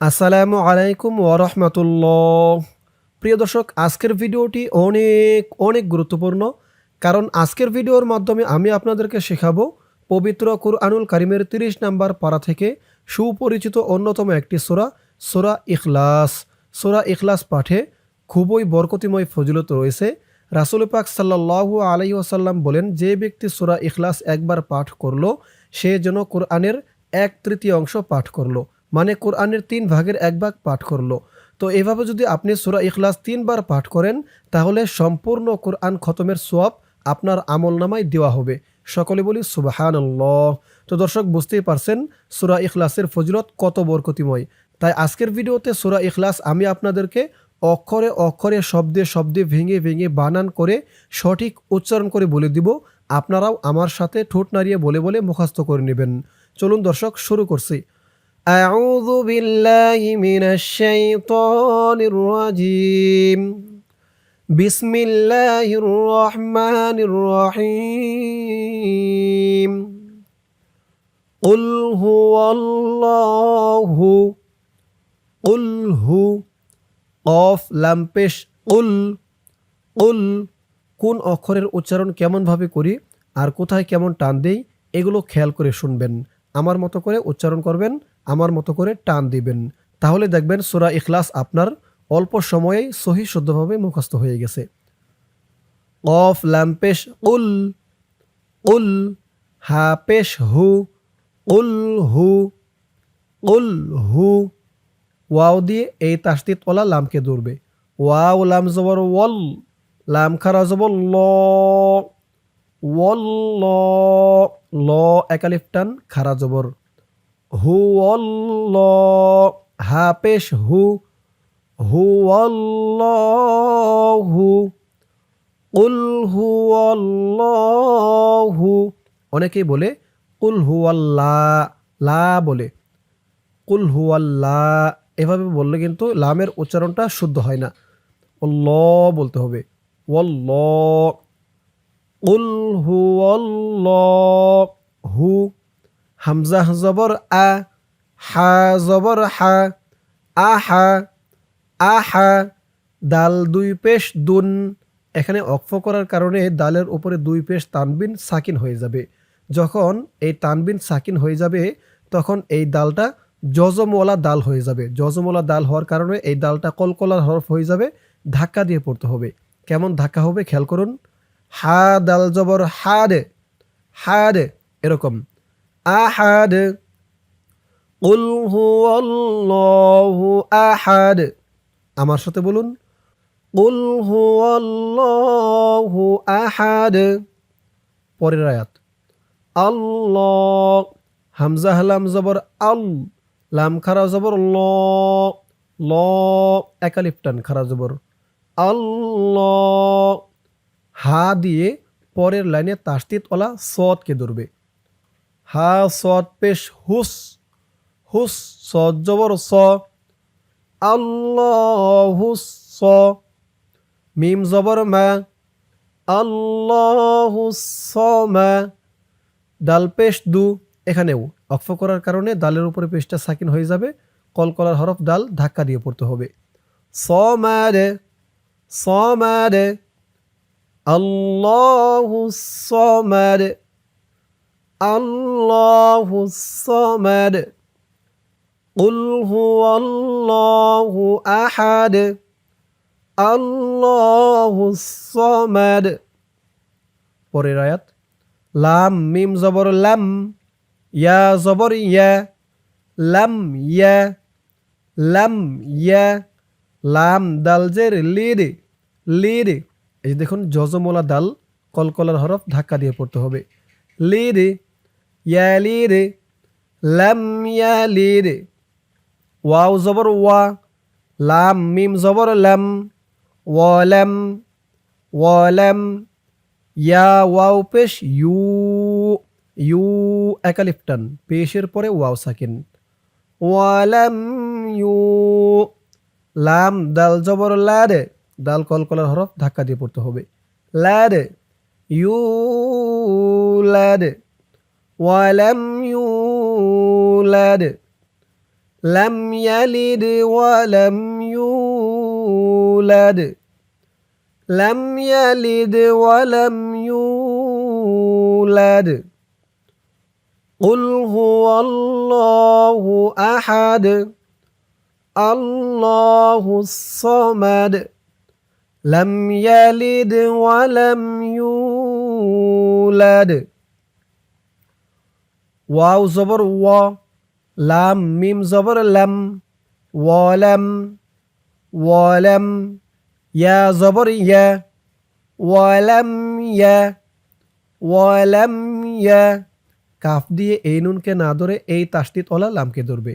আসসালামু আলাইকুম ওরহমতুল্লাহ প্রিয় দর্শক, আজকের ভিডিওটি অনেক অনেক গুরুত্বপূর্ণ, কারণ আজকের ভিডিওর মাধ্যমে আমি আপনাদেরকে শেখাবো পবিত্র কুরআনুল কারিমের তিরিশ নাম্বার পাড়া থেকে সুপরিচিত অন্যতম একটি সোরা সোরা ইখলাস। সোরা ইখলাস পাঠে খুবই বরকতিময় ফজিলত রয়েছে। রাসুল পাক সাল্লাহ আলাই ওসাল্লাম বলেন, যে ব্যক্তি সোরা ইখলাস একবার পাঠ করল, সে যেন কোরআনের এক তৃতীয় অংশ পাঠ করল। মানে কোরআনের তিন ভাগের এক ভাগ পাঠ করল। তো এভাবে যদি আপনি সুরা ইখলাস তিনবার পাঠ করেন, তাহলে সম্পূর্ণ কোরআন খতমের সোয়াব আপনার আমল নামায় দেওয়া হবে। সকলে বলি সুবাহান তো দর্শক, বুঝতেই পারছেন, সুরা ইখলাসের ফজিলত কত বরকতিময়। তাই আজকের ভিডিওতে সুরা ইখলাস আমি আপনাদেরকে অক্ষরে অক্ষরে, শব্দে শব্দে, ভেঙে ভেঙে বানান করে সঠিক উচ্চারণ করে বলে দিব। আপনারাও আমার সাথে ঠোঁট নাড়িয়ে বলে বলে মুখস্থ করে নেবেন। চলুন দর্শক, শুরু করছি। أعوذ بالله من الشيطان الرجيم بسم الله الرحمن الرحيم قل هو الله قل هو قاف লাম পেশ قل قل কোন অক্ষরের উচ্চারণ কেমনভাবে করি আর কোথায় কেমন টান দেই এগুলো খেয়াল করে শুনবেন আমার মতো করে উচ্চারণ করবেন আমার মতো করে টান দিবেন। তাহলে দেখবেন সুরা ইখলাস আপনার অল্প সময়েই সহি শুদ্ধভাবে মুখস্থ হয়ে গেছে। কফ ল্যাম্পেশ উল উল হাপেশ হু উল হু উল হু ওয়াও দিয়ে এই তাস্তিত ওলা লামকে দৌড়বে ওয়াও, লাম জবর, ওয়াল, লাম খারা জবর, ল ল ল একালিফ টান খারা জবর। হু অল্ল হা পেশ হু হু হু উল হু অল্ল হু অনেকেই বলে কুল হু লা বলে। কুল হু এভাবে বললে কিন্তু লামের উচ্চারণটা শুদ্ধ হয় না। ল বলতে হবে। ওল্ল উল হু অল্ল হু হামজা জবর আ, হা জবর হা আহা আহা দাল দুই পেশ দুন। এখানে অক্ফ করার কারণে দালের উপরে দুই পেশ তানবিন সাকিন হয়ে যাবে। যখন এই তানবিন সাকিন হয়ে যাবে, তখন এই দালটা জজমওয়ালা দাল হয়ে যাবে। জজমওয়ালা দাল হওয়ার কারণে এই দালটা কলকলার হরফ হয়ে যাবে, ধাক্কা দিয়ে পড়তে হবে। কেমন ধাক্কা হবে? খেয়াল করুন। হা দাল জবর হা রে হা রে এরকম। আহাদ উল হু আহাদ আমার সাথে বলুন উল হু আহাদ পরের আয়াত, আল্লাহ হামজা হালাম জবর আল, লাম খারা জবর ল ল একালিপটান খারা জবর, আল্লাহ হা দিয়ে পরের লাইনে তাস্তিত ওলা সৎকে ধরবে। হা সদ পেশ হুস হুস সদ জবর স আল্লাহুস স, মিম জবর মা আল্লাহুস স মা, ডাল পেশ দু, এখানেও অক্ষ করার কারণে ডালের উপরে পেশটা সাকিন হয়ে যাবে কলকলার হরফ ডাল ধাক্কা দিয়ে পড়তে হবে। স মারে স মা রে আল্লাহুস স আল্লাহু সমারে الله الصمد قل هو الله أحد الله الصمد পরের আয়াত লাম মিম জবর লাম ইয়া জবর ইয়া লাম ইয়া লাম ইয়া লাম দাল জের লির লির এই দেখুন জজমোলা দাল কলকলার হরফ ধাক্কা দিয়ে পড়তে হবে লির ইয়ালির লাম ইয়ালির ওয়াও জবর ওয়া লাম মিম জবর লাম ওয়ালাম ওয়ালাম ইয়া ওয়াও পেশ ইউ ইউ একালিফটান পেশের পরে ওয়াও সাকিন ওয়ালাম ইউ লাম দাল জবর লারে দাল কলকলার হরফ ধাক্কা দিয়ে পড়তে হবে লারে ইউ লারে ولم يولد لم يلد ولم يولد لم يلد ولم يولد. قل هو الله أحد الله الصمد لم يلد ولم يولد. ওয়াও জবর ওয়া লাম, মিম জবর লাম ওয়ালাম ওয়ালাম, ইয়া জবর ইয়া, ওয়ালাম ইয়া ওয়ালাম ইয়া। কাফ দিয়ে এই নুনকে না ধরে এই তাস্তিত ওলা লামকে ধরবে।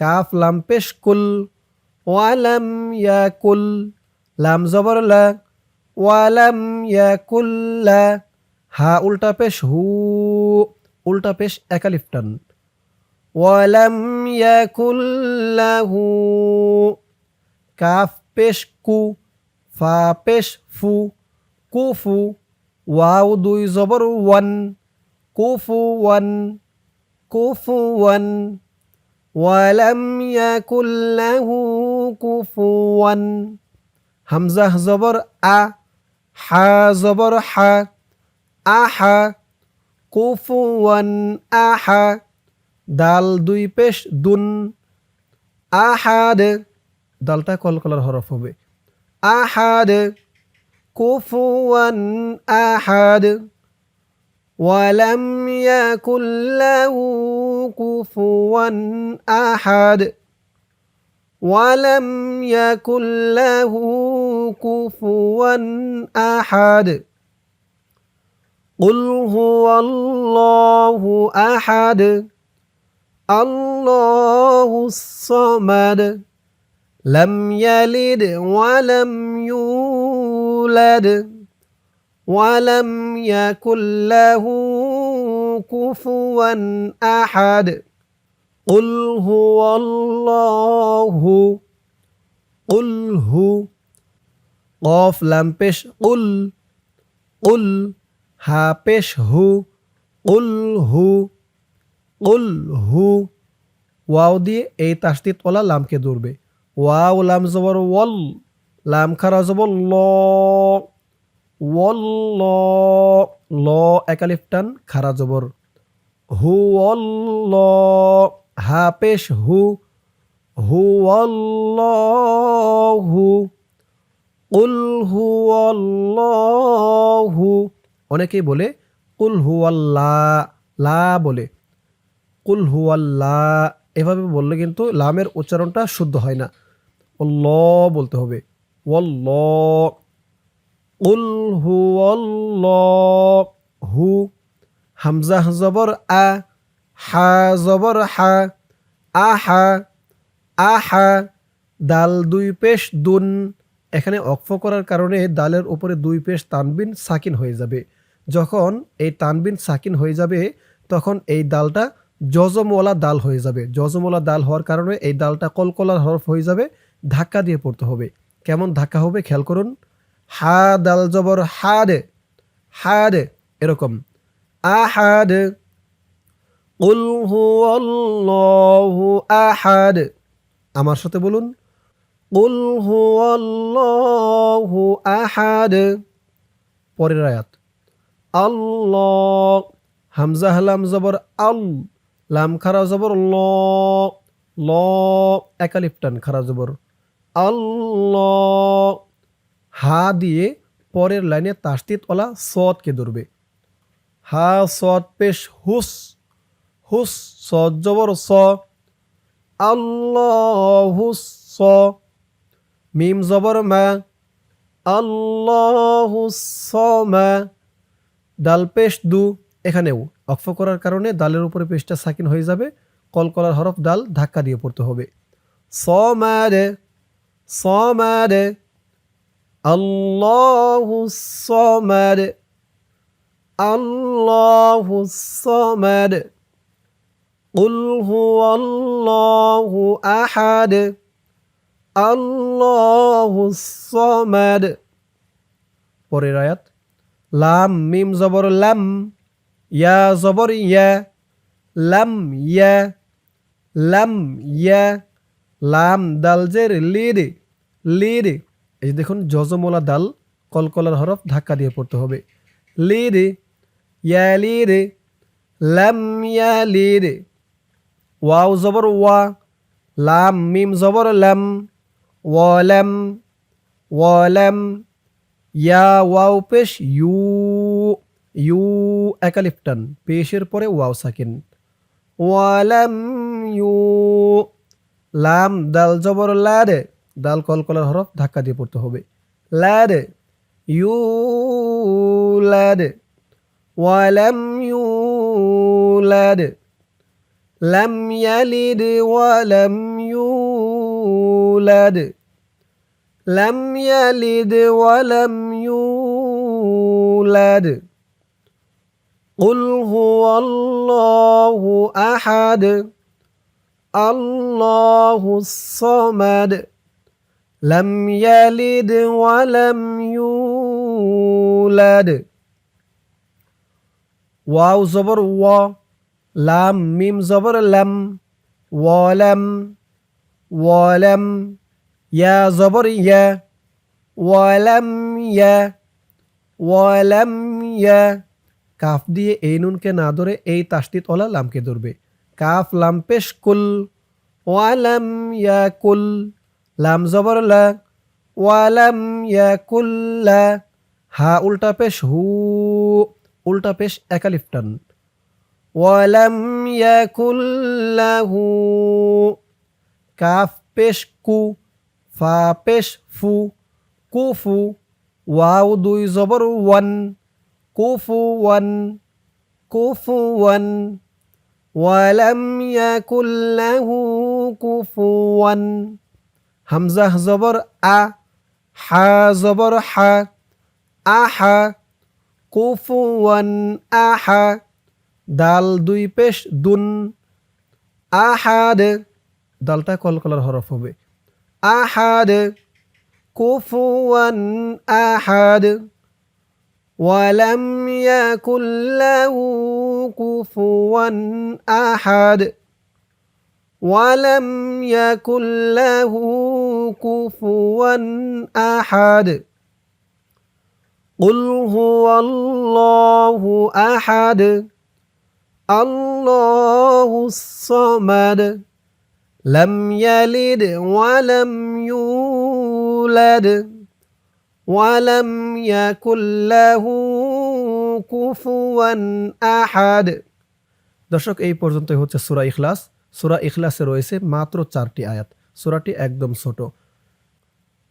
কাফ লাম পেশ কুল, ওয়ালাম ইয়া কুল, লাম জবর লা, ওয়ালাম ইয়া কুল্লা হা উল্টা পেশ হু। উল্টা পেশ একালিফটান ওয়ালাম ইয়া কুল্লাহু কাফ পেশ কু, ফা পেশ ফু কুফু ওয়াও দুই জবর ওয়ান কুফুওয়ান কুফুওয়ান ওয়ালাম ইয়াকুল লাহু কুফুওয়ান হামজাহ জবর আ, হা জবর হা আহা কুফুওয়ান আহা দাল দুই পেশ দুন আহাদ দালটা কলকলার হরফ হবে আহাদ কুফুওয়ান আহাদ ولم يكن له كفوا احد ولم يكن له كفوا احد قل هو الله احد الله الصمد لم يلد ولم يولد ولم يكن له كفوا احد. قل هو الله قل هو قاف لام পেশ قل قل হা পেশ হু, উল হু উল হু। ওয়াও দিয়ে এই তাস্তি ওলা লামকে ধরবে। ওয়াও লাম জবর ওয়াল, লাম খারা জবর ল। ওয়াল ল ল একালিফ খারা জবর। হু অল ল হা পেশ হু who all law, who. Ul who all who. অনেকেই বলে, কুল হু লা বলে। কুল হু এভাবে বললে কিন্তু লামের উচ্চারণটা শুদ্ধ হয় না। ল বলতে হবে। ওয়াল্ল উল হু হু। হামজাহ জবর আ। হা জবর হা। আহা। আহা। দাল দুই পেশ দুন। এখানে অক্ফ করার কারণে দালের উপরে দুই পেশ তানবিন সাকিন হয়ে যাবে। যখন এই তানবিন সাকিন হয়ে যাবে, তখন এই দালটা জজমওয়ালা দাল হয়ে যাবে। জজমওয়ালা দাল হওয়ার কারণে এই দালটা কলকলার হরফ হয়ে যাবে, ধাক্কা দিয়ে পড়তে হবে। কেমন ধাক্কা হবে খেয়াল করুন। হা দাল জবর হাদ হাদ এরকম। আহাদ উল হু আমার সাথে বলুন। উল হু আল্লাহু আহাদ পরের আয়াত। আল্লাহ হামজা হালাম জবর আল, লাম খারা জবর ল ল একালিপটান খারা জবর। আল্লাহ হা দিয়ে পরের লাইনে তাস্তিত ওলা সদকে ধরবে। হা সদ পেশ হুস হুস সদ জবর স। আল্লাহুস স। মিম জবর মা আল্লাহুস মা ডাল পেশ দু এখানেও অক্ষ করার কারণে ডালের উপরে পেশটা সাকিন হয়ে যাবে কলকলার হরফ ডাল ধাক্কা দিয়ে পড়তে হবে স রে স রে الله الصمد الله الصمد قل هو الله احد আল্লাহসামাদ পরের আয়াত, লাম, মিম, জবর, লাম, ইয়া, জবর, ইয়া, লাম ইয়া লাম ইয়া, লাম, দাল, জের লিড লিড এই দেখুন, জজমোলা দাল, কলকলার হরফ ধাক্কা দিয়ে পড়তে হবে। লিড ইয়া লিড লাম, ইয়া লিড ওয়াও, জবর, ওয়া, লাম, মিম, জবর, লাম ওয়ালাম ওয়ালাম, ইয়া ওয়াও পেশ, ইউ ইউ একালিপটান, পেশের পরে ওয়াও সাকিন। ওয়ালাম, ইউ, লাম, দাল জবর লারে দাল কলকলার হরফ ধাক্কা দিয়ে পড়তে হবে। লারে ইউ লারে ওয়ালাম, ইউ লারে লাম ইয়ালিদ, ওয়ালাম يولد. لم يلد ولم يولد. قل هو الله أحد. الله الصمد. لم يلد ولم يولد. واو زبر و. لام ميم زبر لم ولم ওয়ালাম ইয়া জবর ইয়া ওয়ালাম ইয়া ওয়ালাম ইয়া কাফ দিয়ে এই নুনকে না ধরে এই তাসদিত ওলা লামকে ধরবে। কাফ লাম পেশ কুল, ওয়ালাম ইয়া কুল, লাম জবর লা, ওয়ালাম ইয়া কুল লা। হা উল্টা পেশ হু, উল্টা পেশ একালিফটান ওয়ালাম ইয়াকুল্লাহু কাফ পেশ কু, ফা পেশ ফু কুফু ওয়াও দুই জবর ওয়ান কুফু ওয়ান কুফু ওয়ান, ওয়ালাম ইয়াকুল্লাহু কুফু ওয়ান। হামজাহ জবর আ, হা জবর হা আহা কুফু ওয়ান আহা দাল দুই পেশ দুন আহাদ দালটা কলকলার হরফ হবে আহাদ কুফুয়ান আহাদ ولم يكن له كفوا أحد ولم يكن له كفوا أحد قل هو الله أحد الله الصمد لم يلد ولم يولد ولم يكن له كفوا أحد দর্শক এই পর্যন্তই হচ্ছে সুরা ইখলাস সুরা ইখলাসে রয়েছে মাত্র চারটি আয়াত সুরাটি একদম ছোট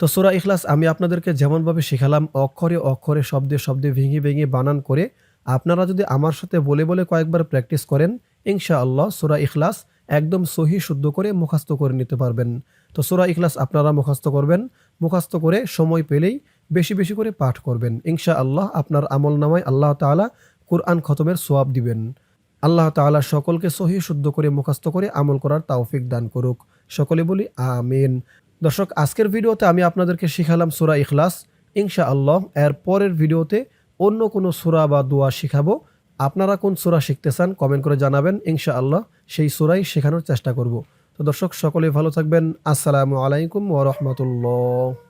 তো সুরা ইখলাস আমি আপনাদেরকে যেমনভাবে শেখালাম অক্ষরে অক্ষরে শব্দে শব্দে ভেঙে ভেঙে বানান করে আপনারা যদি আমার সাথে বলে বলে কয়েকবার প্র্যাকটিস করেন ইনশা আল্লাহ সুরা ইখলাস একদম সহি শুদ্ধ করে মুখাস্ত করে নিতে পারবেন। তো সোরা ইখলাস আপনারা মুখাস্ত করবেন। মুখাস্ত করে সময় পেলেই বেশি বেশি করে পাঠ করবেন। ইনশা আল্লাহ আপনার আমল নামায় আল্লাহ তাআলা কুরআন খতমের সোয়াব দিবেন। আল্লাহ তাআলা সকলকে সহি শুদ্ধ করে মুখাস্ত করে আমল করার তাওফিক দান করুক। সকলে বলি আমিন। দর্শক, আজকের ভিডিওতে আমি আপনাদেরকে শিখালাম সুরা ইখলাস। ইনশা আল্লাহ এর পরের ভিডিওতে অন্য কোনো সুরা বা দোয়া শিখাবো। আপনারা কোন সুরা শিখতে চান কমেন্ট করে জানাবেন। ইনশা আল্লাহ সেই সুরাই শেখানোর চেষ্টা করব। তো দর্শক সকলে ভালো থাকবেন। আসসালামু আলাইকুম ওরহমতুল্লাহ